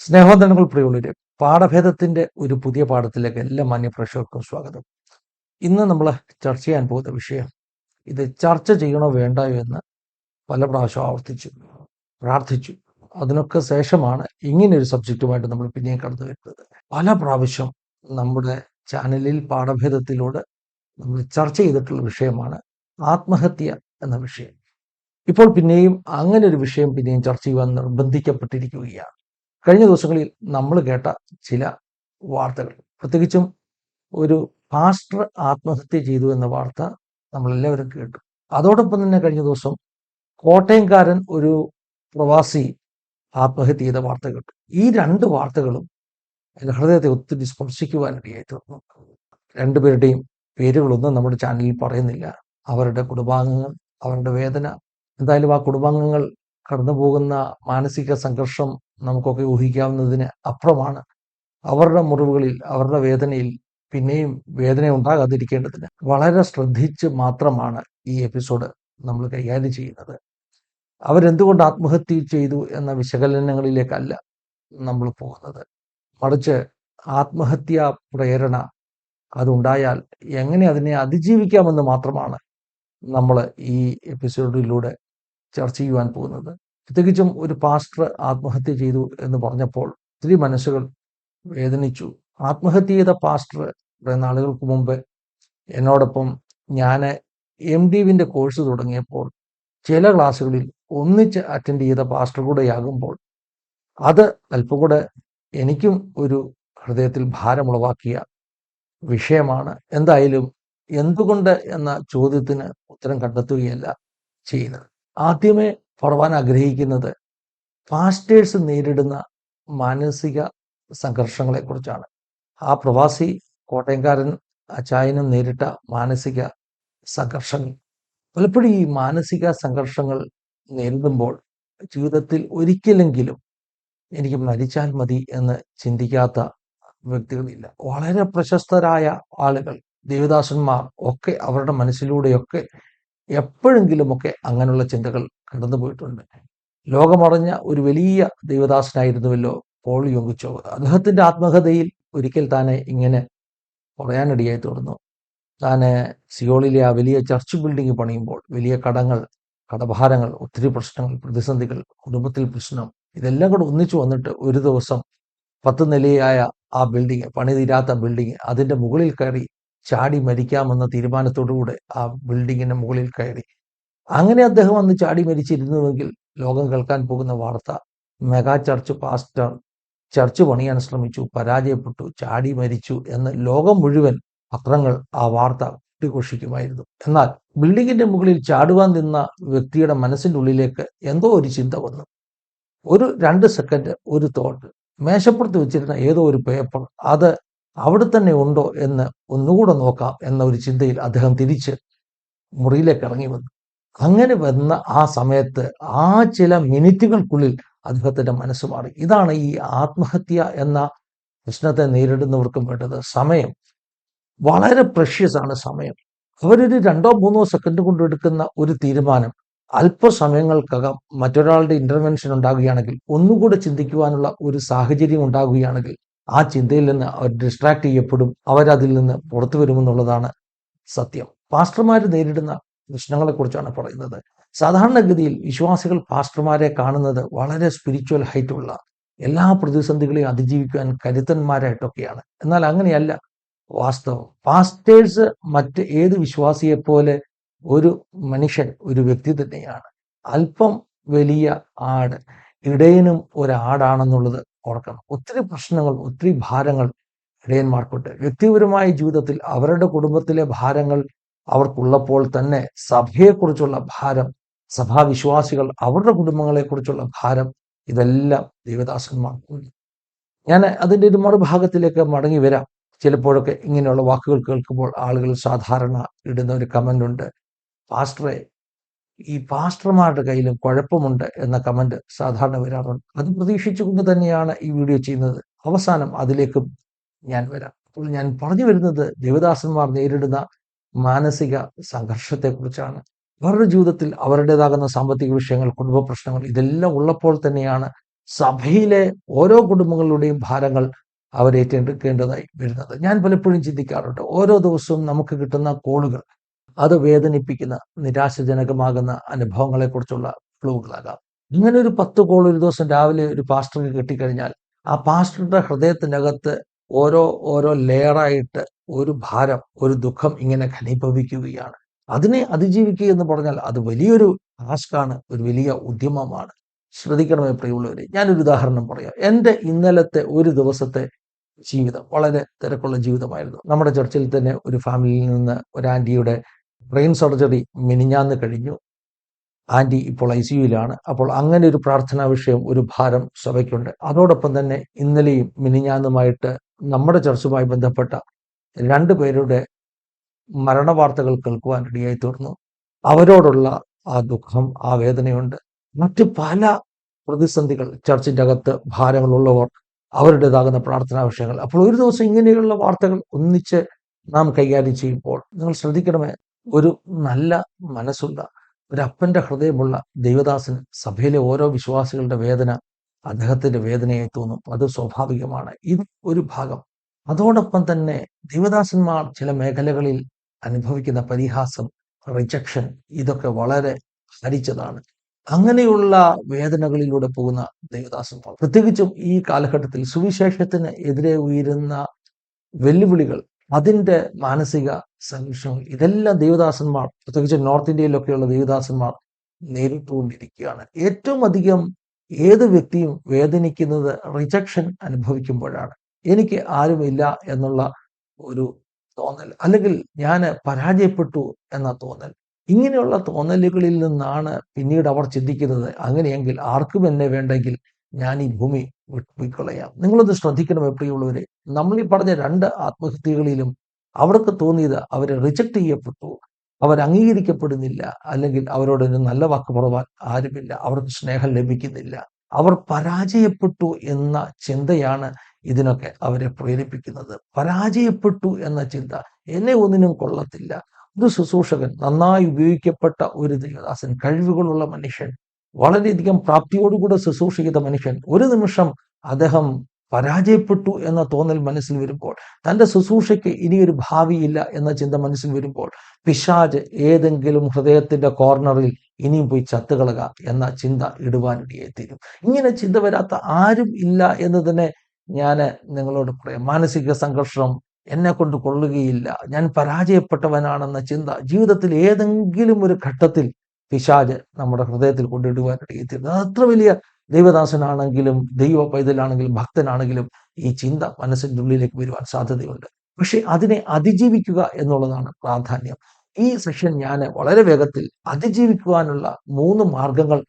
സ്നേഹോദരങ്ങൾ പ്രിയമുള്ളവരെ പാഠഭേദത്തിന്റെ ഒരു പുതിയ പാഠത്തിലേക്ക് എല്ലാ മാന്യ പ്രേക്ഷകർക്കും സ്വാഗതം. ഇന്ന് നമ്മൾ ചർച്ച ചെയ്യാൻ പോകുന്ന വിഷയം ഇത് ചർച്ച ചെയ്യണോ വേണ്ടയോ എന്ന് പല പ്രാവശ്യം ആവർത്തിച്ചു പ്രാർത്ഥിച്ചു. അതിനൊക്കെ ശേഷമാണ് ഇങ്ങനെ ഒരു സബ്ജക്റ്റുമായിട്ട് നമ്മൾ പിന്നെയും കടന്നു വരുന്നത്. പല പ്രാവശ്യം നമ്മുടെ ചാനലിൽ പാഠഭേദത്തിലൂടെ നമ്മൾ ചർച്ച ചെയ്തിട്ടുള്ള വിഷയമാണ് ആത്മഹത്യ എന്ന വിഷയം. ഇപ്പോൾ പിന്നെയും അങ്ങനെ ഒരു വിഷയം പിന്നെയും ചർച്ച ചെയ്യുവാൻ നിർബന്ധിക്കപ്പെട്ടിരിക്കുകയാണ്. കഴിഞ്ഞ ദിവസങ്ങളിൽ നമ്മൾ കേട്ട ചില വാർത്തകൾ. പ്രത്യേകിച്ചും ഒരു പാസ്റ്റർ ആത്മഹത്യ ചെയ്തു എന്ന വാർത്ത നമ്മളെല്ലാവരും കേട്ടു. അതോടൊപ്പം തന്നെ കഴിഞ്ഞ ദിവസം കോട്ടയംകാരൻ ഒരു പ്രവാസി ആത്മഹത്യ ചെയ്ത വാർത്ത കേട്ടു. ഈ രണ്ട് വാർത്തകളും എന്റെ ഹൃദയത്തെ ഒത്തിരി സ്പർശിക്കുവാനിടയായി തീർന്നു. രണ്ടുപേരുടെയും പേരുകളൊന്നും നമ്മുടെ ചാനലിൽ പറയുന്നില്ല. അവരുടെ കുടുംബാംഗങ്ങൾ അവരുടെ വേദന. എന്തായാലും ആ കുടുംബാംഗങ്ങൾ കടന്നു പോകുന്ന മാനസിക സംഘർഷം നമുക്കൊക്കെ ഊഹിക്കാവുന്നതിന് അപ്പുറമാണ്. അവരുടെ മുറിവുകളിൽ അവരുടെ വേദനയിൽ പിന്നെയും വേദന ഉണ്ടാകാതിരിക്കേണ്ടതിന് വളരെ ശ്രദ്ധിച്ച് മാത്രമാണ് ഈ എപ്പിസോഡ് നമ്മൾ കൈകാര്യം ചെയ്യുന്നത്. അവരെന്തുകൊണ്ട് ആത്മഹത്യ ചെയ്തു എന്ന വിശകലനങ്ങളിലേക്കല്ല നമ്മൾ പോകുന്നത്. മറിച്ച് ആത്മഹത്യാ പ്രേരണ അതുണ്ടായാൽ എങ്ങനെ അതിനെ അതിജീവിക്കാമെന്ന് മാത്രമാണ് നമ്മൾ ഈ എപ്പിസോഡിലൂടെ ചർച്ച ചെയ്യുവാൻ പോകുന്നത്. പ്രത്യേകിച്ചും ഒരു പാസ്റ്റർ ആത്മഹത്യ ചെയ്തു എന്ന് പറഞ്ഞപ്പോൾ ഒത്തിരി മനസ്സുകൾ വേദനിച്ചു. ആത്മഹത്യ ചെയ്ത പാസ്റ്റർ കുറേ നാളുകൾക്ക് മുമ്പ് എന്നോടൊപ്പം ഞാൻ എം ഡി വിന്റെ കോഴ്സ് തുടങ്ങിയപ്പോൾ ചില ക്ലാസ്സുകളിൽ ഒന്നിച്ച് അറ്റൻഡ് ചെയ്ത പാസ്റ്റർ കൂടെയാകുമ്പോൾ അത് അല്പം കൂടെ എനിക്കും ഒരു ഹൃദയത്തിൽ ഭാരമുളവാക്കിയ വിഷയമാണ്. എന്തായാലും എന്തുകൊണ്ട് എന്ന ചോദ്യത്തിന് ഉത്തരം കണ്ടെത്തുകയല്ല ചെയ്യുന്നത്. ആദ്യമേ പറവാൻ ആഗ്രഹിക്കുന്നത് പാസ്റ്റേഴ്സ് നേരിടുന്ന മാനസിക സംഘർഷങ്ങളെക്കുറിച്ചാണ്. ആ പ്രവാസി കോട്ടയംകാരൻ അച്ചായനും നേരിട്ട മാനസിക സംഘർഷങ്ങൾ. പലപ്പോഴും ഈ മാനസിക സംഘർഷങ്ങൾ നേരിടുമ്പോൾ ജീവിതത്തിൽ ഒരിക്കലെങ്കിലും എനിക്ക് മരിച്ചാൽ മതി എന്ന് ചിന്തിക്കാത്ത വ്യക്തികളില്ല. വളരെ പ്രശസ്തരായ ആളുകൾ ദേവദാസന്മാർ ഒക്കെ അവരുടെ മനസ്സിലൂടെയൊക്കെ എപ്പോഴെങ്കിലുമൊക്കെ അങ്ങനെയുള്ള ചിന്തകൾ കടന്നു പോയിട്ടുണ്ട്. ലോകമറിഞ്ഞ ഒരു വലിയ ദൈവദാസനായിരുന്നുവല്ലോ പോൾ യോങ്കിച്ചോ അദ്ദേഹത്തിന്റെ ആത്മകഥയിൽ ഒരിക്കൽ താനെ ഇങ്ങനെ പറയാനിടയായി തുടർന്നു താന് സിയോളിലെ ആ വലിയ ചർച്ച് ബിൽഡിംഗ് പണിയുമ്പോൾ വലിയ കടങ്ങൾ കടഭാരങ്ങൾ ഒത്തിരി പ്രശ്നങ്ങൾ പ്രതിസന്ധികൾ കുടുംബത്തിൽ പ്രശ്നം ഇതെല്ലാം കൂടെ ഒന്നിച്ചു വന്നിട്ട് ഒരു ദിവസം പത്ത് നിലയായ ആ ബിൽഡിംഗ് പണി തീരാത്ത ബിൽഡിംഗ് അതിന്റെ മുകളിൽ കയറി ചാടി മരിക്കാമെന്ന തീരുമാനത്തോടുകൂടെ ആ ബിൽഡിങ്ങിന്റെ മുകളിൽ കയറി അങ്ങനെ അദ്ദേഹം അന്ന് ചാടി മരിച്ചിരുന്നുവെങ്കിൽ ലോകം കേൾക്കാൻ പോകുന്ന വാർത്ത മെഗാ ചർച്ച് പാസ്റ്റർ ചർച്ച് പണിയാൻ ശ്രമിച്ചു പരാജയപ്പെട്ടു ചാടി മരിച്ചു എന്ന് ലോകം മുഴുവൻ പത്രങ്ങൾ ആ വാർത്ത കൂട്ടിഘോഷിക്കുമായിരുന്നു എന്നാൽ ബിൽഡിങ്ങിന്റെ മുകളിൽ ചാടുവാൻ നിന്ന വ്യക്തിയുടെ മനസ്സിന്റെ ഉള്ളിലേക്ക് എന്തോ ഒരു ചിന്ത വന്നു. ഒരു രണ്ട് സെക്കൻഡ് ഒരു തോട്ട് മേശപ്പുറത്ത് വെച്ചിരുന്ന ഏതോ ഒരു പേപ്പർ അത് അവിടെ തന്നെ ഉണ്ടോ എന്ന് ഒന്നുകൂടെ നോക്കാം എന്ന ഒരു ചിന്തയിൽ അദ്ദേഹം തിരിച്ച് മുറിയിലേക്ക് ഇറങ്ങി വന്നു. അങ്ങനെ വന്ന ആ സമയത്ത് ആ ചില മിനിറ്റുകൾക്കുള്ളിൽ അദ്ദേഹത്തിന്റെ മനസ്സ് മാറി. ഇതാണ് ഈ ആത്മഹത്യ എന്ന പ്രശ്നത്തെ നേരിടുന്നവർക്കും വേണ്ടത് സമയം. വളരെ പ്രഷ്യസ് ആണ് സമയം. അവരൊരു രണ്ടോ മൂന്നോ സെക്കൻഡ് കൊണ്ട് എടുക്കുന്ന ഒരു തീരുമാനം അല്പസമയങ്ങൾക്കകം മറ്റൊരാളുടെ ഇന്റർവെൻഷൻ ഉണ്ടാകുകയാണെങ്കിൽ ഒന്നുകൂടെ ചിന്തിക്കുവാനുള്ള ഒരു സാഹചര്യം ഉണ്ടാകുകയാണെങ്കിൽ ആ ചിന്തയിൽ നിന്ന് അവർ ഡിസ്ട്രാക്ട് ചെയ്യപ്പെടും അവരതിൽ നിന്ന് പുറത്തു വരുമെന്നുള്ളതാണ് സത്യം. പാസ്റ്റർമാർ നേരിടുന്ന പ്രശ്നങ്ങളെക്കുറിച്ചാണ് പറയുന്നത്. സാധാരണഗതിയിൽ വിശ്വാസികൾ പാസ്റ്റർമാരെ കാണുന്നത് വളരെ സ്പിരിച്വൽ ഹൈറ്റുള്ള എല്ലാ പ്രതിസന്ധികളെയും അതിജീവിക്കാൻ കരുത്തന്മാരായിട്ടൊക്കെയാണ്. എന്നാൽ അങ്ങനെയല്ല. വാസ്തവം. പാസ്റ്റേഴ്സ് മറ്റ് ഏത് വിശ്വാസിയെപ്പോലെ ഒരു മനുഷ്യൻ ഒരു വ്യക്തി തന്നെയാണ്. അല്പം വലിയ ആട് ഇടയനും ഒരാടാണെന്നുള്ളത് ഓർക്കണം. ഒത്തിരി പ്രശ്നങ്ങൾ ഒത്തിരി ഭാരങ്ങൾ ഇടയന്മാർക്കുണ്ട്. വ്യക്തിപരമായ ജീവിതത്തിൽ അവരുടെ കുടുംബത്തിലെ ഭാരങ്ങൾ അവർക്കുള്ളപ്പോൾ തന്നെ സഭയെക്കുറിച്ചുള്ള ഭാരം സഭാവിശ്വാസികൾ അവരുടെ കുടുംബങ്ങളെക്കുറിച്ചുള്ള ഭാരം ഇതെല്ലാം ദേവദാസന്മാർക്കുണ്ട് ഞാൻ അതിന്റെ ഒരു മറുഭാഗത്തിലേക്ക് മടങ്ങി വരാം. ചിലപ്പോഴൊക്കെ ഇങ്ങനെയുള്ള വാക്കുകൾ കേൾക്കുമ്പോൾ ആളുകൾ സാധാരണ ഇടുന്ന ഒരു കമന്റ് ഉണ്ട്. പാസ്റ്ററെ ഈ പാസ്റ്റർമാരുടെ കയ്യിലും കുഴപ്പമുണ്ട് എന്ന കമന്റ് സാധാരണ വരാറുണ്ട്. അത് പ്രതീക്ഷിച്ചുകൊണ്ട് തന്നെയാണ് ഈ വീഡിയോ ചെയ്യുന്നത്. അവസാനം അതിലേക്കും ഞാൻ വരാം. അപ്പോൾ ഞാൻ പറഞ്ഞു വരുന്നത് ദേവദാസന്മാർ നേരിടുന്ന മാനസിക സംഘർഷത്തെക്കുറിച്ചാണ്. അവരുടെ ജീവിതത്തിൽ അവരുടേതാകുന്ന സാമ്പത്തിക വിഷയങ്ങൾ കുടുംബ പ്രശ്നങ്ങൾ ഇതെല്ലാം ഉള്ളപ്പോൾ തന്നെയാണ് സഭയിലെ ഓരോ കുടുംബങ്ങളുടെയും ഭാരങ്ങൾ അവരേറ്റെടുക്കേണ്ടതായി വരുന്നത്. ഞാൻ പലപ്പോഴും ചിന്തിക്കാറുണ്ട് ഓരോ ദിവസവും നമുക്ക് കിട്ടുന്ന കോളുകൾ അത് വേദനിപ്പിക്കുന്ന നിരാശജനകമാകുന്ന അനുഭവങ്ങളെക്കുറിച്ചുള്ള ക്ലൂകളാകാം. ഇങ്ങനെ ഒരു പത്ത് കോൾ ഒരു ദിവസം രാവിലെ ഒരു പാസ്റ്റർക്ക് കിട്ടിക്കഴിഞ്ഞാൽ ആ പാസ്റ്ററുടെ ഹൃദയത്തിനകത്ത് ഓരോ ഓരോ ലെയറായിട്ട് ഒരു ഭാരം ഒരു ദുഃഖം ഇങ്ങനെ ഘനീഭവിക്കുകയാണ് അതിനെ അതിജീവിക്കുക എന്ന് പറഞ്ഞാൽ അത് വലിയൊരു ടാസ്കാണ് ഒരു വലിയ ഉദ്യമമാണ്. ശ്രദ്ധിക്കണമേ പ്രിയമുള്ളവരെ ഞാനൊരു ഉദാഹരണം പറയാം. എന്റെ ഇന്നലത്തെ ഒരു ദിവസത്തെ ജീവിതം വളരെ തിരക്കുള്ള ജീവിതമായിരുന്നു. നമ്മുടെ ചർച്ചിൽ തന്നെ ഒരു ഫാമിലിയിൽ നിന്ന് ഒരു ആന്റിയുടെ ബ്രെയിൻ സർജറി മിനിഞ്ഞാന്ന് കഴിഞ്ഞു. ആന്റി ഇപ്പോൾ ഐ സിയുയിലാണ് അപ്പോൾ അങ്ങനെ ഒരു പ്രാർത്ഥനാ വിഷയം ഒരു ഭാരം സഭയ്ക്കുണ്ട്. അതോടൊപ്പം തന്നെ ഇന്നലെയും മിനിഞ്ഞാന്നുമായിട്ട് നമ്മുടെ ചർച്ചുമായി ബന്ധപ്പെട്ട രണ്ട് പേരുടെ മരണവാർത്തകൾ കേൾക്കുവാൻ ഇടയായി തീർന്നു അവരോടുള്ള ആ ദുഃഖം ആ വേദനയുണ്ട്. മറ്റ് പല പ്രതിസന്ധികൾ ചർച്ചിന്റെ അകത്ത് ഭാരങ്ങളുള്ളവർ അവരുടേതാകുന്ന പ്രാർത്ഥനാ വിഷയങ്ങൾ. അപ്പോൾ ഒരു ദിവസം ഇങ്ങനെയുള്ള വാർത്തകൾ ഒന്നിച്ച് നാം കൈകാര്യം ചെയ്യുമ്പോൾ നിങ്ങൾ ശ്രദ്ധിക്കണമേ ഒരു നല്ല മനസ്സുള്ള ഒരു അപ്പന്റെ ഹൃദയമുള്ള ദൈവദാസന് സഭയിലെ ഓരോ വിശ്വാസികളുടെ വേദന അദ്ദേഹത്തിന്റെ വേദനയായി തോന്നും. അത് സ്വാഭാവികമാണ്. ഇത് ഒരു ഭാഗം. അതോടൊപ്പം തന്നെ ദേവദാസന്മാർ ചില മേഖലകളിൽ അനുഭവിക്കുന്ന പരിഹാസം റിജക്ഷൻ ഇതൊക്കെ വളരെ ഹരിച്ചതാണ്. അങ്ങനെയുള്ള വേദനകളിലൂടെ പോകുന്ന ദേവദാസന്മാർ. പ്രത്യേകിച്ചും ഈ കാലഘട്ടത്തിൽ സുവിശേഷത്തിന് എതിരെ ഉയരുന്ന വെല്ലുവിളികൾ അതിന്റെ മാനസിക സംഘർഷം ഇതെല്ലാം ദേവദാസന്മാർ പ്രത്യേകിച്ച് നോർത്ത് ഇന്ത്യയിലൊക്കെയുള്ള ദേവദാസന്മാർ നേരിട്ടുകൊണ്ടിരിക്കുകയാണ്. ഏറ്റവും അധികം ഏത് വ്യക്തിയും വേദനിക്കുന്നത് റിജക്ഷൻ അനുഭവിക്കുമ്പോഴാണ്. എനിക്ക് ആരുമില്ല എന്നുള്ള ഒരു തോന്നൽ. അല്ലെങ്കിൽ ഞാൻ പരാജയപ്പെട്ടു എന്ന തോന്നൽ. ഇങ്ങനെയുള്ള തോന്നലുകളിൽ നിന്നാണ് പിന്നീട് അവർ ചിന്തിക്കുന്നത് അങ്ങനെയെങ്കിൽ ആർക്കും എന്നെ വേണ്ടെങ്കിൽ ഞാൻ ഈ ഭൂമി വിട്ടുപോയിക്കളയാം നിങ്ങളൊന്ന് ശ്രദ്ധിക്കണം എപ്പോഴുള്ളവരെ. നമ്മൾ ഈ പറഞ്ഞ രണ്ട് ആത്മഹത്യകളിലും അവർക്ക് തോന്നിയത് അവരെ റിജക്റ്റ് ചെയ്യപ്പെട്ടു. അവർ അംഗീകരിക്കപ്പെടുന്നില്ല. അല്ലെങ്കിൽ അവരോട് നല്ല വാക്ക് പറവാൻ ആരുമില്ല. അവർക്ക് സ്നേഹം ലഭിക്കുന്നില്ല. അവർ പരാജയപ്പെട്ടു എന്ന ചിന്തയാണ് ഇതിനൊക്കെ അവരെ പ്രേരിപ്പിക്കുന്നത്. പരാജയപ്പെട്ടു എന്ന ചിന്ത എന്നെ ഒന്നിനും കൊള്ളത്തില്ല. ഒരു ശുശ്രൂഷകൻ നന്നായി ഉപയോഗിക്കപ്പെട്ട ഒരു ദേവദാസൻ കഴിവുകളുള്ള മനുഷ്യൻ വളരെയധികം പ്രാപ്തിയോടുകൂടെ ശുശ്രൂഷ ചെയ്ത മനുഷ്യൻ ഒരു നിമിഷം അദ്ദേഹം പരാജയപ്പെട്ടു എന്ന തോന്നൽ മനസ്സിൽ വരുമ്പോൾ തന്റെ ശുശ്രൂഷയ്ക്ക് ഇനിയൊരു ഭാവിയില്ല എന്ന ചിന്ത മനസ്സിൽ വരുമ്പോൾ പിശാജ് ഏതെങ്കിലും ഹൃദയത്തിന്റെ കോർണറിൽ ഇനിയും പോയി ചത്തുകളക എന്ന ചിന്ത ഇടുവാനിടയായി തീരും. ഇങ്ങനെ ചിന്ത വരാത്ത ആരും ഇല്ല എന്ന് തന്നെ ഞാൻ നിങ്ങളോട് പറയാം. മാനസിക സംഘർഷം എന്നെ കൊണ്ട് കൊള്ളുകയില്ല. ഞാൻ പരാജയപ്പെട്ടവനാണെന്ന ചിന്ത ജീവിതത്തിൽ ഏതെങ്കിലും ഒരു ഘട്ടത്തിൽ പിശാജ് നമ്മുടെ ഹൃദയത്തിൽ കൊണ്ടിടുവാനിടയായി അത് അത്ര വലിയ ദൈവദാസനാണെങ്കിലും ദൈവ പൈതലാണെങ്കിലും ഭക്തനാണെങ്കിലും ഈ ചിന്ത മനസ്സിന്റെ ഉള്ളിലേക്ക് വരുവാൻ സാധ്യതയുണ്ട്. പക്ഷെ അതിനെ അതിജീവിക്കുക എന്നുള്ളതാണ് പ്രാധാന്യം. ഈ സെഷൻ ഞാൻ വളരെ വേഗത്തിൽ അതിജീവിക്കുവാനുള്ള മൂന്ന് മാർഗങ്ങൾ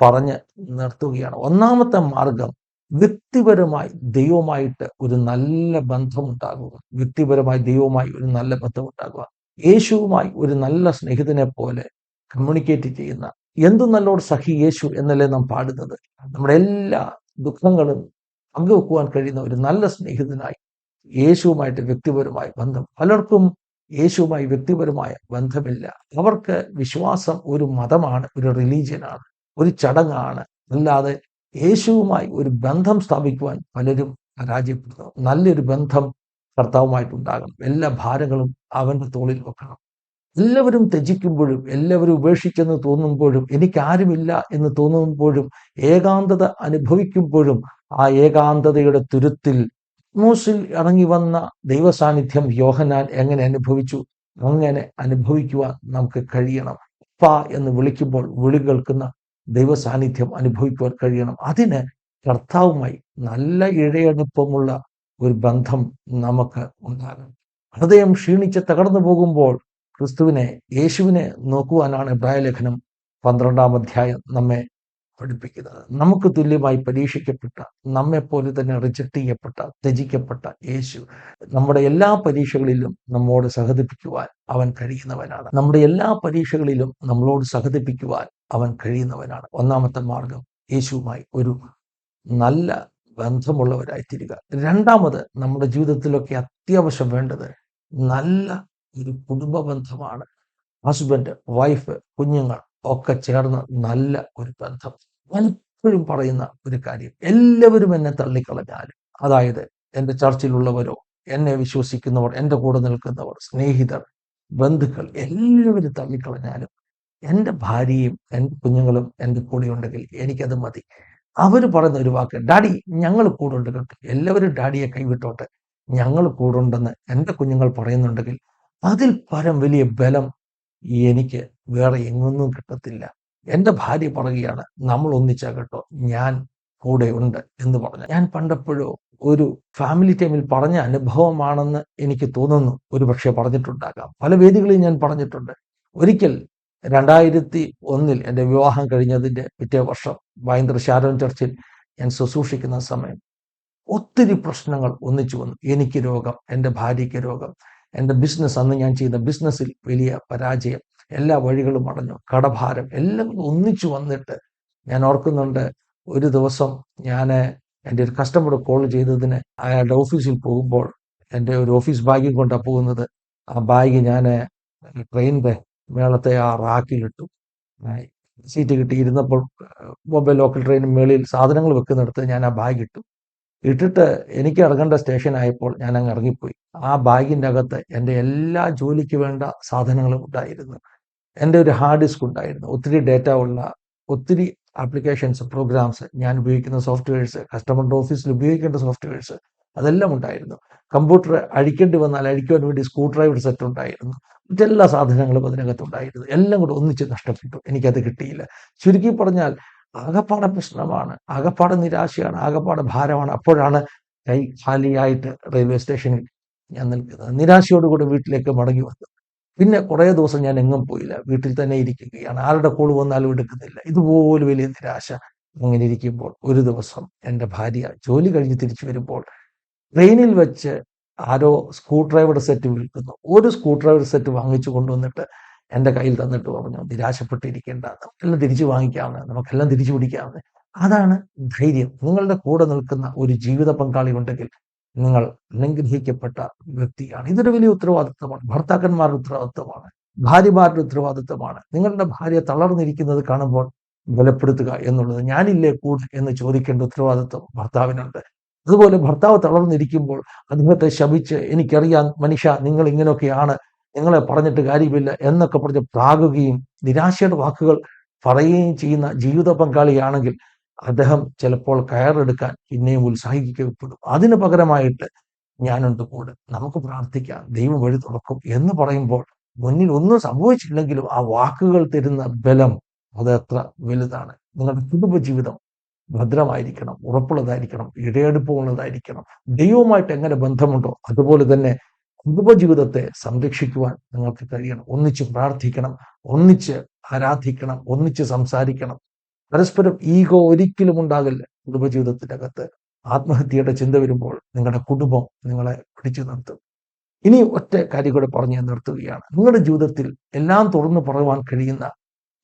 പറഞ്ഞ് നിർത്തുകയാണ്. ഒന്നാമത്തെ മാർഗം വ്യക്തിപരമായി ദൈവമായിട്ട് ഒരു നല്ല ബന്ധമുണ്ടാകുക വ്യക്തിപരമായി ദൈവവുമായി ഒരു നല്ല ബന്ധമുണ്ടാകുക യേശുവുമായി ഒരു നല്ല സ്നേഹിതനെ പോലെ കമ്മ്യൂണിക്കേറ്റ് ചെയ്യുന്ന എന്തു നല്ലോട് സഖി യേശു എന്നല്ലേ നാം പാടുന്നത്? നമ്മുടെ എല്ലാ ദുഃഖങ്ങളും പങ്കുവെക്കുവാൻ കഴിയുന്ന ഒരു നല്ല സ്നേഹിതനായി യേശുവുമായിട്ട് വ്യക്തിപരമായ ബന്ധം. പലർക്കും യേശുവുമായി വ്യക്തിപരമായ ബന്ധമില്ല. അവർക്ക് വിശ്വാസം ഒരു മതമാണ് ഒരു റിലീജിയനാണ് ഒരു ചടങ്ങാണ്. അല്ലാതെ യേശുവുമായി ഒരു ബന്ധം സ്ഥാപിക്കുവാൻ പലരും പരാജയപ്പെടുന്നു. നല്ലൊരു ബന്ധം കർത്താവുമായിട്ടുണ്ടാകണം. എല്ലാ ഭാരങ്ങളും അവന്റെ തോളിൽ വെക്കണം. എല്ലാവരും ത്യജിക്കുമ്പോഴും എല്ലാവരും ഉപേക്ഷിച്ചെന്ന് തോന്നുമ്പോഴും എനിക്കാരുമില്ല എന്ന് തോന്നുമ്പോഴും ഏകാന്തത അനുഭവിക്കുമ്പോഴും ആ ഏകാന്തതയുടെ തുരുത്തിൽ മൂസിൽ ഇറങ്ങി വന്ന ദൈവസാന്നിധ്യം യോഹനാൻ എങ്ങനെ അനുഭവിച്ചു? അങ്ങനെ അനുഭവിക്കുവാൻ നമുക്ക് കഴിയണം. പ എന്ന് വിളിക്കുമ്പോൾ വിളി കേൾക്കുന്ന ദൈവ സാന്നിധ്യം അനുഭവിക്കുവാൻ കഴിയണം. അതിന് കർത്താവുമായി നല്ല ഇഴയടുപ്പമുള്ള ഒരു ബന്ധം നമുക്ക് ഉണ്ടാകണം. ഹൃദയം ക്ഷീണിച്ച് തകർന്നു പോകുമ്പോൾ ക്രിസ്തുവിനെ യേശുവിനെ നോക്കുവാനാണ് ഇബ്രാഹലേഖനം പന്ത്രണ്ടാം അധ്യായം നമ്മെ പഠിപ്പിക്കുന്നത്. നമുക്ക് തുല്യമായി പരീക്ഷിക്കപ്പെട്ട നമ്മെപ്പോലെ തന്നെ റിജക്റ്റ് ചെയ്യപ്പെട്ട ത്യജിക്കപ്പെട്ട യേശു നമ്മുടെ എല്ലാ പരീക്ഷകളിലും നമ്മോട് സഹതിപ്പിക്കുവാൻ അവൻ കഴിയുന്നവനാണ്. നമ്മുടെ എല്ലാ പരീക്ഷകളിലും നമ്മളോട് സഹതിപ്പിക്കുവാൻ അവൻ കഴിയുന്നവനാണ്. ഒന്നാമത്തെ മാർഗം യേശുവുമായി ഒരു നല്ല ബന്ധമുള്ളവരായി തീരുക രണ്ടാമത് നമ്മുടെ ജീവിതത്തിലൊക്കെ അത്യാവശ്യം വേണ്ടത് നല്ല ഒരു കുടുംബ ബന്ധമാണ്. ഹസ്ബൻഡ് വൈഫ് കുഞ്ഞുങ്ങൾ ഒക്കെ ചേർന്ന് നല്ല ഒരു ബന്ധം ഞാൻ എപ്പോഴും പറയുന്ന ഒരു കാര്യം എല്ലാവരും എന്നെ തള്ളിക്കളഞ്ഞാലും അതായത് എന്റെ ചർച്ചിലുള്ളവരോ എന്നെ വിശ്വസിക്കുന്നവർ എന്റെ കൂടെ നിൽക്കുന്നവർ സ്നേഹിതർ ബന്ധുക്കൾ എല്ലാവരും തള്ളിക്കളഞ്ഞാലും എന്റെ ഭാര്യയും എന്റെ കുഞ്ഞുങ്ങളും എന്റെ കൂടെ ഉണ്ടെങ്കിൽ എനിക്കത് മതി. അവർ പറയുന്ന ഒരു വാക്ക് ഡാഡി ഞങ്ങൾ ഉണ്ട്. കേട്ടോ എല്ലാവരും ഡാഡിയെ കൈവിട്ടോട്ടെ. ഞങ്ങൾ കൂടെ ഉണ്ടെന്ന് എന്റെ കുഞ്ഞുങ്ങൾ പറയുന്നുണ്ടെങ്കിൽ അതിൽ പരം വലിയ ബലം എനിക്ക് വേറെ എങ്ങൊന്നും കിട്ടത്തില്ല. എന്റെ ഭാര്യ പറയുകയാണ് നമ്മൾ ഒന്നിച്ചാ കേട്ടോ ഞാൻ കൂടെ ഉണ്ട് എന്ന് പറഞ്ഞു. ഞാൻ പണ്ടപ്പോഴോ ഒരു ഫാമിലി ടൈമിൽ പറഞ്ഞ അനുഭവമാണെന്ന് എനിക്ക് തോന്നുന്നു. ഒരു പക്ഷേ പറഞ്ഞിട്ടുണ്ടാകാം. പല വേദികളിൽ ഞാൻ പറഞ്ഞിട്ടുണ്ട്. ഒരിക്കൽ രണ്ടായിരത്തി ഒന്നിൽ എന്റെ വിവാഹം കഴിഞ്ഞതിന്റെ പിറ്റേ വർഷം ഭയങ്കര ശാരോൺ ചർച്ചിൽ ഞാൻ ശുശ്രൂഷിക്കുന്ന സമയം ഒത്തിരി പ്രശ്നങ്ങൾ ഒന്നിച്ചു വന്നു. എനിക്ക് രോഗം എന്റെ ഭാര്യയ്ക്ക് രോഗം എന്റെ ബിസിനസ് അന്ന് ഞാൻ ചെയ്യുന്ന ബിസിനസ്സിൽ വലിയ പരാജയം. എല്ലാ വഴികളും അടഞ്ഞു. കടഭാരം എല്ലാം ഒന്നിച്ചു വന്നിട്ട് ഞാൻ ഓർക്കുന്നുണ്ട് ഒരു ദിവസം ഞാൻ എന്റെ ഒരു കസ്റ്റമർ കോൾ ചെയ്തതിന് അയാളുടെ ഓഫീസിൽ പോകുമ്പോൾ എന്റെ ഒരു ഓഫീസ് ബാഗും കൊണ്ടാണ് പോകുന്നത്. ആ ബാഗ് ഞാൻ ട്രെയിനിന്റെ മേളത്തെ ആ റാക്കിലിട്ടു. സീറ്റ് കിട്ടിയിരുന്നപ്പോൾ ബോംബെ ലോക്കൽ ട്രെയിൻ മേളിൽ സാധനങ്ങൾ വെക്കുന്നിടത്ത് ഞാൻ ആ ബാഗ് ഇട്ടു. ഇട്ടിട്ട് എനിക്ക് ഇറങ്ങേണ്ട സ്റ്റേഷൻ ആയപ്പോൾ ഞാൻ അങ്ങ് ഇറങ്ങിപ്പോയി. ആ ബാഗിന്റെ അകത്ത് എന്റെ എല്ലാ ജോലിക്ക് വേണ്ട സാധനങ്ങളും ഉണ്ടായിരുന്നു. എന്റെ ഒരു ഹാർഡ് ഡിസ്ക് ഉണ്ടായിരുന്നു. ഒത്തിരി ഡേറ്റ ഉള്ള ഒത്തിരി ആപ്ലിക്കേഷൻസ് പ്രോഗ്രാംസ് ഞാൻ ഉപയോഗിക്കുന്ന സോഫ്റ്റ്വെയർസ് കസ്റ്റമറിന്റെ ഓഫീസിൽ ഉപയോഗിക്കേണ്ട സോഫ്റ്റ്വെയർസ് അതെല്ലാം ഉണ്ടായിരുന്നു. കമ്പ്യൂട്ടർ അഴിക്കേണ്ടി വന്നാൽ അഴിക്കുവാൻ വേണ്ടി സ്ക്രൂ ഡ്രൈവർ സെറ്റ് ഉണ്ടായിരുന്നു. മറ്റെല്ലാ സാധനങ്ങളും അതിനകത്തുണ്ടായിരുന്നു. എല്ലാം കൂടെ ഒന്നിച്ച് നഷ്ടപ്പെട്ടു. എനിക്കത് കിട്ടിയില്ല. ചുരുക്കി പറഞ്ഞാൽ ആകപ്പാടെ പ്രശ്നമാണ്. ആകപ്പാടെ നിരാശയാണ്. ആകപ്പാടെ ഭാരമാണ്. അപ്പോഴാണ് കൈ ഖാലിയായിട്ട് റെയിൽവേ സ്റ്റേഷനിൽ ഞാൻ നിൽക്കുന്നത്. നിരാശയോടുകൂടി വീട്ടിലേക്ക് മടങ്ങി വന്നു പിന്നെ കുറേ ദിവസം ഞാൻ എങ്ങും പോയില്ല. വീട്ടിൽ തന്നെ ഇരിക്കുകയാണ്. ആരുടെ കോൾ വന്നാലും എടുക്കുന്നില്ല. ഇതുപോലെ വലിയ നിരാശ അങ്ങനെ ഇരിക്കുമ്പോൾ ഒരു ദിവസം എന്റെ ഭാര്യ ജോലി കഴിഞ്ഞ് തിരിച്ചു വരുമ്പോൾ ട്രെയിനിൽ വെച്ച് ആരോ സ്ക്രൂ ഡ്രൈവർ സെറ്റ് വിൽക്കുന്നു. ഒരു സ്ക്രൂ ഡ്രൈവർ സെറ്റ് വാങ്ങിച്ചു കൊണ്ടുവന്നിട്ട് എന്റെ കയ്യിൽ തന്നിട്ട് പറഞ്ഞു നിരാശപ്പെട്ടിരിക്കേണ്ട നമുക്കെല്ലാം തിരിച്ചു വാങ്ങിക്കാവുന്ന നമുക്കെല്ലാം തിരിച്ചു പിടിക്കാവുന്ന അതാണ് ധൈര്യം. നിങ്ങളുടെ കൂടെ നിൽക്കുന്ന ഒരു ജീവിത പങ്കാളി ഉണ്ടെങ്കിൽ നിങ്ങൾ അനുഗ്രഹിക്കപ്പെട്ട വ്യക്തിയാണ്. ഇതൊരു വലിയ ഉത്തരവാദിത്വമാണ് ഭർത്താക്കന്മാരുടെ ഉത്തരവാദിത്വമാണ് ഭാര്യമാരുടെ ഉത്തരവാദിത്വമാണ് നിങ്ങളുടെ ഭാര്യ തളർന്നിരിക്കുന്നത് കാണുമ്പോൾ ബലപ്പെടുത്തുക എന്നുള്ളത് ഞാനില്ലേ കൂടെ എന്ന് ചോദിക്കേണ്ട ഉത്തരവാദിത്വം ഭർത്താവിനുണ്ട്. അതുപോലെ ഭർത്താവ് തളർന്നിരിക്കുമ്പോൾ അദ്ദേഹത്തെ ശപിച്ച് എനിക്കറിയാം മനുഷ്യ നിങ്ങൾ ഇങ്ങനെയൊക്കെയാണ് നിങ്ങളെ പറഞ്ഞിട്ട് കാര്യമില്ല എന്നൊക്കെ പറഞ്ഞ് പ്രാകുകയും നിരാശയുടെ വാക്കുകൾ പറയുകയും ചെയ്യുന്ന ജീവിത പങ്കാളിയാണെങ്കിൽ അദ്ദേഹം ചിലപ്പോൾ കയറെടുക്കാൻ പിന്നെയും ഉത്സാഹിക്കപ്പെടും. അതിന് പകരമായിട്ട് ഞാനുണ്ട് കൂടെ. നമുക്ക് പ്രാർത്ഥിക്കാം. ദൈവം വഴി തുറക്കും എന്ന് പറയുമ്പോൾ മുന്നിൽ ഒന്നും സംഭവിച്ചില്ലെങ്കിലും ആ വാക്കുകൾ തരുന്ന ബലം അത് എത്ര വലുതാണ്. നിങ്ങളുടെ കുടുംബ ജീവിതം ഭദ്രമായിരിക്കണം ഉറപ്പുള്ളതായിരിക്കണം ഇടയെടുപ്പുള്ളതായിരിക്കണം ദൈവവുമായിട്ട് എങ്ങനെ ബന്ധമുണ്ടോ അതുപോലെ തന്നെ കുടുംബജീവിതത്തെ സംരക്ഷിക്കുവാൻ നിങ്ങൾക്ക് കഴിയണം. ഒന്നിച്ച് പ്രാർത്ഥിക്കണം ഒന്നിച്ച് ആരാധിക്കണം ഒന്നിച്ച് സംസാരിക്കണം. പരസ്പരം ഈഗോ ഒരിക്കലും ഉണ്ടാകില്ല കുടുംബജീവിതത്തിന്റെ അകത്ത്. ആത്മഹത്യയുടെ ചിന്ത വരുമ്പോൾ നിങ്ങളുടെ കുടുംബം നിങ്ങളെ പിടിച്ചു നിർത്തും. ഇനി ഒറ്റ കാര്യം കൂടെ പറഞ്ഞ് നിർത്തുകയാണ്. നിങ്ങളുടെ ജീവിതത്തിൽ എല്ലാം തുറന്നു പറയുവാൻ കഴിയുന്ന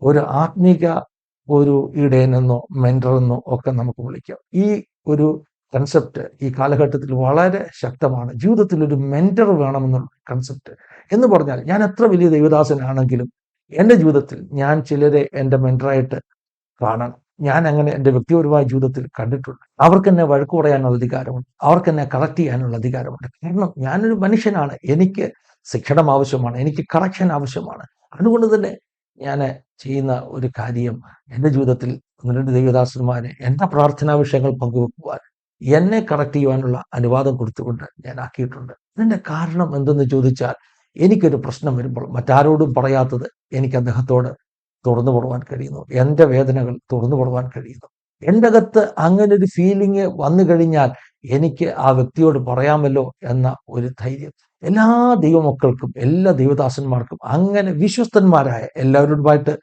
ഒരു ആത്മീക ഒരു ഇടയനെന്നോ മെന്ററെന്നോ ഒക്കെ നമുക്ക് വിളിക്കാം. ഈ ഒരു കൺസെപ്റ്റ് ഈ കാലഘട്ടത്തിൽ വളരെ ശക്തമാണ്. ജീവിതത്തിൽ ഒരു മെന്റർ വേണമെന്നുള്ള കൺസെപ്റ്റ് എന്ന് പറഞ്ഞാൽ ഞാൻ എത്ര വലിയ ദൈവദാസനാണെങ്കിലും എന്റെ ജീവിതത്തിൽ ഞാൻ ചിലരെ എന്റെ മെന്ററായിട്ട് കാണണം. ഞാൻ അങ്ങനെ എന്റെ വ്യക്തിപരമായ ജീവിതത്തിൽ കണ്ടിട്ടുണ്ട്. അവർക്ക് എന്നെ വഴക്ക് പറയാനുള്ള അധികാരമുണ്ട്. അവർക്ക് എന്നെ കറക്റ്റ് ചെയ്യാനുള്ള അധികാരമുണ്ട്. കാരണം ഞാനൊരു മനുഷ്യനാണ്. എനിക്ക് ശിക്ഷണം ആവശ്യമാണ്. എനിക്ക് കറക്ഷൻ ആവശ്യമാണ്. അതുകൊണ്ട് തന്നെ ഞാൻ ചെയ്യുന്ന ഒരു കാര്യം എന്റെ ജീവിതത്തിൽ രണ്ട് ദൈവദാസന്മാരെ എന്റെ പ്രാർത്ഥനാ വിഷയങ്ങൾ പങ്കുവെക്കുവാൻ എന്നെ കറക്റ്റ് ചെയ്യുവാനുള്ള അനുവാദം കൊടുത്തുകൊണ്ട് ഞാൻ ആക്കിയിട്ടുണ്ട്. ഇതിന്റെ കാരണം എന്തെന്ന് ചോദിച്ചാൽ എനിക്കൊരു പ്രശ്നം വരുമ്പോൾ മറ്റാരോടും പറയാത്തത് എനിക്ക് അദ്ദേഹത്തോട് തുറന്നു പോടുവാൻ കഴിയുന്നു. എന്റെ വേദനകൾ തുറന്നു പോടുവാൻ കഴിയുന്നു. എന്റെ അകത്ത് അങ്ങനെ ഒരു ഫീലിംഗ് വന്നു കഴിഞ്ഞാൽ എനിക്ക് ആ വ്യക്തിയോട് പറയാമല്ലോ എന്ന ഒരു ധൈര്യം. എല്ലാ ദൈവമക്കൾക്കും എല്ലാ ദൈവദാസന്മാർക്കും അങ്ങനെ വിശ്വസ്തന്മാരായ എല്ലാവരോടുമായിട്ട്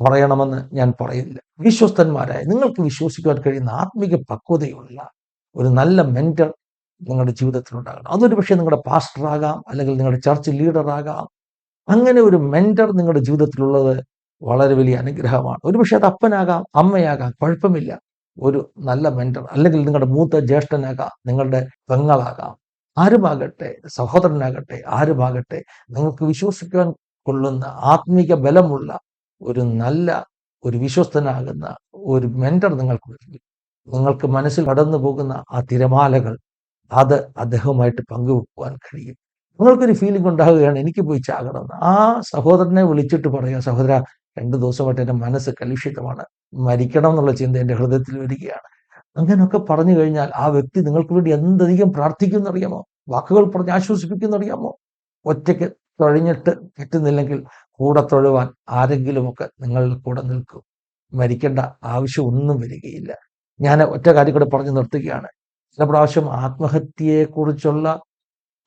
പറയണമെന്ന് ഞാൻ പറയില്ല വിശ്വസ്തന്മാരായ നിങ്ങൾക്ക് വിശ്വസിക്കുവാൻ കഴിയുന്ന ആത്മീക പക്വതയുള്ള ഒരു നല്ല മെന്റർ നിങ്ങളുടെ ജീവിതത്തിൽ ഉണ്ടാകണം. അതൊരു പക്ഷേ നിങ്ങളുടെ പാസ്റ്റർ ആകാം അല്ലെങ്കിൽ നിങ്ങളുടെ ചർച്ച് ലീഡറാകാം അങ്ങനെ ഒരു മെന്റർ നിങ്ങളുടെ ജീവിതത്തിലുള്ളത് വളരെ വലിയ അനുഗ്രഹമാണ്. ഒരുപക്ഷെ അത് അപ്പനാകാം അമ്മയാകാം കുഴപ്പമില്ല. ഒരു നല്ല മെന്റർ അല്ലെങ്കിൽ നിങ്ങളുടെ മൂത്ത ജ്യേഷ്ഠനാകാം നിങ്ങളുടെ പെങ്ങളാകാം. ആരുമാകട്ടെ സഹോദരനാകട്ടെ ആരുമാകട്ടെ നിങ്ങൾക്ക് വിശ്വസിക്കാൻ കൊള്ളുന്ന ആത്മീക ബലമുള്ള ഒരു നല്ല ഒരു വിശ്വസ്തനാകുന്ന ഒരു മെന്റർ നിങ്ങൾക്ക് നിങ്ങൾക്ക് മനസ്സിൽ കടന്നു പോകുന്ന ആ തിരമാലകൾ അത് അദ്ദേഹവുമായിട്ട് പങ്കുവെക്കുവാൻ കഴിയും. നിങ്ങൾക്കൊരു ഫീലിംഗ് ഉണ്ടാകുകയാണ് എനിക്ക് പോയി ചാകണം ആ സഹോദരനെ വിളിച്ചിട്ട് പറയുക സഹോദര രണ്ട് ദിവസമായിട്ട് എന്റെ മനസ്സ് കലുഷിതമാണ്. മരിക്കണം എന്നുള്ള ചിന്ത എന്റെ ഹൃദയത്തിൽ വരികയാണ്. അങ്ങനെയൊക്കെ പറഞ്ഞു കഴിഞ്ഞാൽ ആ വ്യക്തി നിങ്ങൾക്ക് വേണ്ടി എന്തധികം പ്രാർത്ഥിക്കുന്നറിയാമോ വാക്കുകൾ പറഞ്ഞ് ആശ്വസിപ്പിക്കുന്നറിയാമോ ഒറ്റയ്ക്ക് തൊഴിഞ്ഞിട്ട് കിട്ടുന്നില്ലെങ്കിൽ കൂടെ തൊഴുവാൻ ആരെങ്കിലുമൊക്കെ നിങ്ങളുടെ കൂടെ നിൽക്കും. മരിക്കേണ്ട ആവശ്യം ഒന്നും വരികയില്ല. ഞാൻ ഒറ്റ കാര്യം കൂടെ പറഞ്ഞു നിർത്തുകയാണ്. ചില പ്രാവശ്യം ആത്മഹത്യയെക്കുറിച്ചുള്ള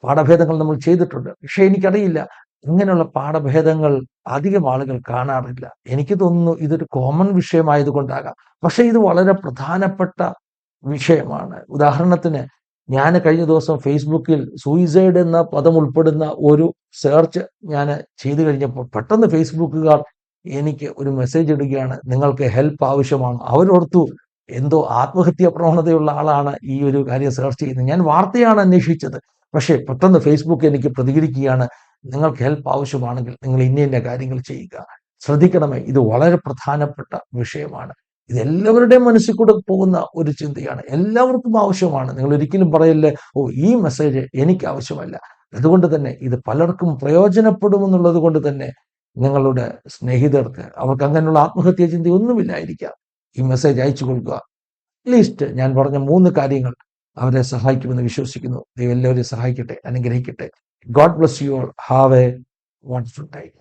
പാഠഭേദങ്ങൾ നമ്മൾ ചെയ്തിട്ടുണ്ട്. പക്ഷേ എനിക്കറിയില്ല. ഇങ്ങനെയുള്ള പാഠഭേദങ്ങൾ അധികം ആളുകൾ കാണാറില്ല. എനിക്ക് തോന്നുന്നു ഇതൊരു കോമൺ വിഷയമായതുകൊണ്ടാകാം. പക്ഷെ ഇത് വളരെ പ്രധാനപ്പെട്ട വിഷയമാണ്. ഉദാഹരണത്തിന് ഞാൻ കഴിഞ്ഞ ദിവസം ഫേസ്ബുക്കിൽ സൂയിസൈഡ് എന്ന പദം ഉൾപ്പെടുന്ന ഒരു സെർച്ച് ഞാൻ ചെയ്തു കഴിഞ്ഞപ്പോൾ പെട്ടെന്ന് ഫേസ്ബുക്കുകാർ എനിക്ക് ഒരു മെസ്സേജ് ഇടുകയാണ് നിങ്ങൾക്ക് ഹെൽപ്പ് ആവശ്യമാണ്. അവരോർത്തു എന്തോ ആത്മഹത്യാ പ്രവണതയുള്ള ആളാണ് ഈ ഒരു കാര്യം സെർച്ച് ചെയ്യുന്നത്. ഞാൻ വാർത്തയാണ് അന്വേഷിച്ചത്. പക്ഷേ പെട്ടെന്ന് ഫേസ്ബുക്ക് എനിക്ക് പ്രതികരിക്കുകയാണ് നിങ്ങൾക്ക് ഹെൽപ്പ് ആവശ്യമാണെങ്കിൽ നിങ്ങൾ ഇന്ന ഇന്ന കാര്യങ്ങൾ ചെയ്യുക. ശ്രദ്ധിക്കണമേ ഇത് വളരെ പ്രധാനപ്പെട്ട വിഷയമാണ്. ഇത് എല്ലാവരുടെയും മനസ്സിൽ കൂടെ പോകുന്ന ഒരു ചിന്തയാണ്. എല്ലാവർക്കും ആവശ്യമാണ്. നിങ്ങൾ ഒരിക്കലും പറയല്ലേ ഓ ഈ മെസ്സേജ് എനിക്ക് ആവശ്യമല്ല. അതുകൊണ്ട് തന്നെ ഇത് പലർക്കും പ്രയോജനപ്പെടുമെന്നുള്ളത് കൊണ്ട് തന്നെ നിങ്ങളുടെ സ്നേഹിതർക്ക് അവർക്ക് അങ്ങനെയുള്ള ആത്മഹത്യാ ചിന്തയൊന്നുമില്ലായിരിക്കാം. ഈ മെസ്സേജ് അയച്ചു കൊടുക്കുക. അറ്റ്ലീസ്റ്റ് ഞാൻ പറഞ്ഞ മൂന്ന് കാര്യങ്ങൾ അവരെ സഹായിക്കുമെന്ന് വിശ്വസിക്കുന്നു. ദൈവം എല്ലാവരെയും സഹായിക്കട്ടെ അനുഗ്രഹിക്കട്ടെ. God bless you all. Have a wonderful day.